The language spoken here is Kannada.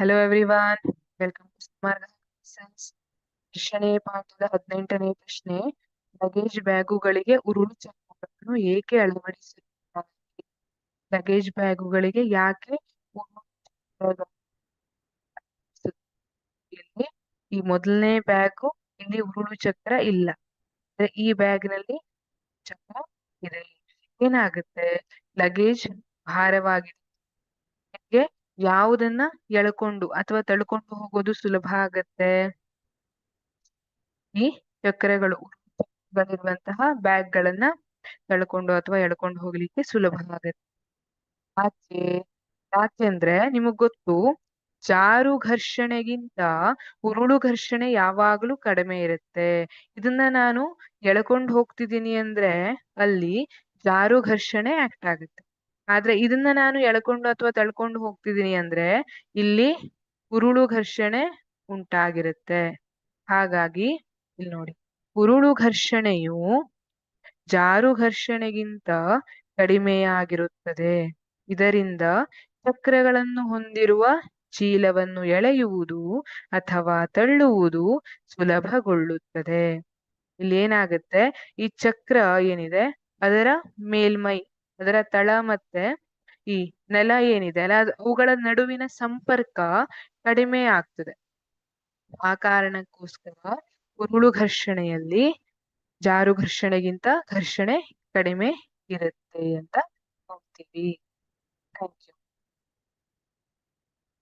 Hello everyone welcome to sense ಪ್ರಶ್ನೆ ಪಾಠದ ಹದಿನೆಂಟನೇ ಪ್ರಶ್ನೆ. ಲಗೇಜ್ ಬ್ಯಾಗುಗಳಿಗೆ ಉರುಳು ಚಕ್ರವನ್ನು ಏಕೆ ಅಳವಡಿಸುತ್ತಾರೆ? ಲಗೇಜ್ ಬ್ಯಾಗುಗಳಿಗೆ ಯಾಕೆ ಚಕ್ರಗಳನ್ನು ಈ ಮೊದಲನೇ ಬ್ಯಾಗು ಇಲ್ಲಿ ಉರುಳು ಚಕ್ರ ಇಲ್ಲ. ಈ ಬ್ಯಾಗ್ನಲ್ಲಿ ಚಕ್ರ ಇದೆ ಏನಾಗುತ್ತೆ? ಲಗೇಜ್ ಭಾರವಾಗಿದೆ ಯಾವುದನ್ನ ಎಳ್ಕೊಂಡು ಅಥವಾ ತಳ್ಕೊಂಡು ಹೋಗೋದು ಸುಲಭ ಆಗತ್ತೆ. ಈ ಚಕ್ರಗಳು ಗಳಿರುವಂತಹ ಬ್ಯಾಗ್ ಗಳನ್ನ ತಳ್ಕೊಂಡು ಅಥವಾ ಎಳ್ಕೊಂಡು ಹೋಗ್ಲಿಕ್ಕೆ ಸುಲಭ ಆಗತ್ತೆ. ಯಾಕೆ ಅಂದ್ರೆ ನಿಮಗ್ ಗೊತ್ತು, ಜಾರು ಘರ್ಷಣೆಗಿಂತ ಉರುಳು ಘರ್ಷಣೆ ಯಾವಾಗ್ಲೂ ಕಡಿಮೆ ಇರುತ್ತೆ. ಇದನ್ನ ನಾನು ಎಳ್ಕೊಂಡು ಹೋಗ್ತಿದ್ದೀನಿ ಅಂದ್ರೆ ಅಲ್ಲಿ ಜಾರು ಘರ್ಷಣೆ ಆಕ್ಟ್ ಆಗುತ್ತೆ. ಆದ್ರೆ ಇದನ್ನ ನಾನು ಎಳ್ಕೊಂಡು ಅಥವಾ ತಳ್ಕೊಂಡು ಹೋಗ್ತಿದ್ದೀನಿ ಅಂದ್ರೆ ಇಲ್ಲಿ ಉರುಳು ಘರ್ಷಣೆ ಉಂಟಾಗಿರುತ್ತೆ. ಹಾಗಾಗಿ ಇಲ್ಲಿ ನೋಡಿ ಉರುಳು ಘರ್ಷಣೆಯು ಜಾರು ಘರ್ಷಣೆಗಿಂತ ಕಡಿಮೆಯಾಗಿರುತ್ತದೆ. ಇದರಿಂದ ಚಕ್ರಗಳನ್ನು ಹೊಂದಿರುವ ಚೀಲವನ್ನು ಎಳೆಯುವುದು ಅಥವಾ ತಳ್ಳುವುದು ಸುಲಭಗೊಳ್ಳುತ್ತದೆ. ಇಲ್ಲಿ ಏನಾಗುತ್ತೆ? ಈ ಚಕ್ರ ಏನಿದೆ? ಅದರ ಮೇಲ್ಮೈ ಅದರ ತಳ ಮತ್ತೆ ಈ ನೆಲ ಏನಿದೆ, ಅಲ್ಲ ಅವುಗಳ ನಡುವಿನ ಸಂಪರ್ಕ ಕಡಿಮೆ ಆಗ್ತದೆ. ಆ ಕಾರಣಕ್ಕೋಸ್ಕರ ಉರುಳು ಘರ್ಷಣೆಯಲ್ಲಿ ಜಾರು ಘರ್ಷಣೆಗಿಂತ ಘರ್ಷಣೆ ಕಡಿಮೆ ಇರುತ್ತೆ ಅಂತ ನೋಡ್ತೀವಿ. Thank you.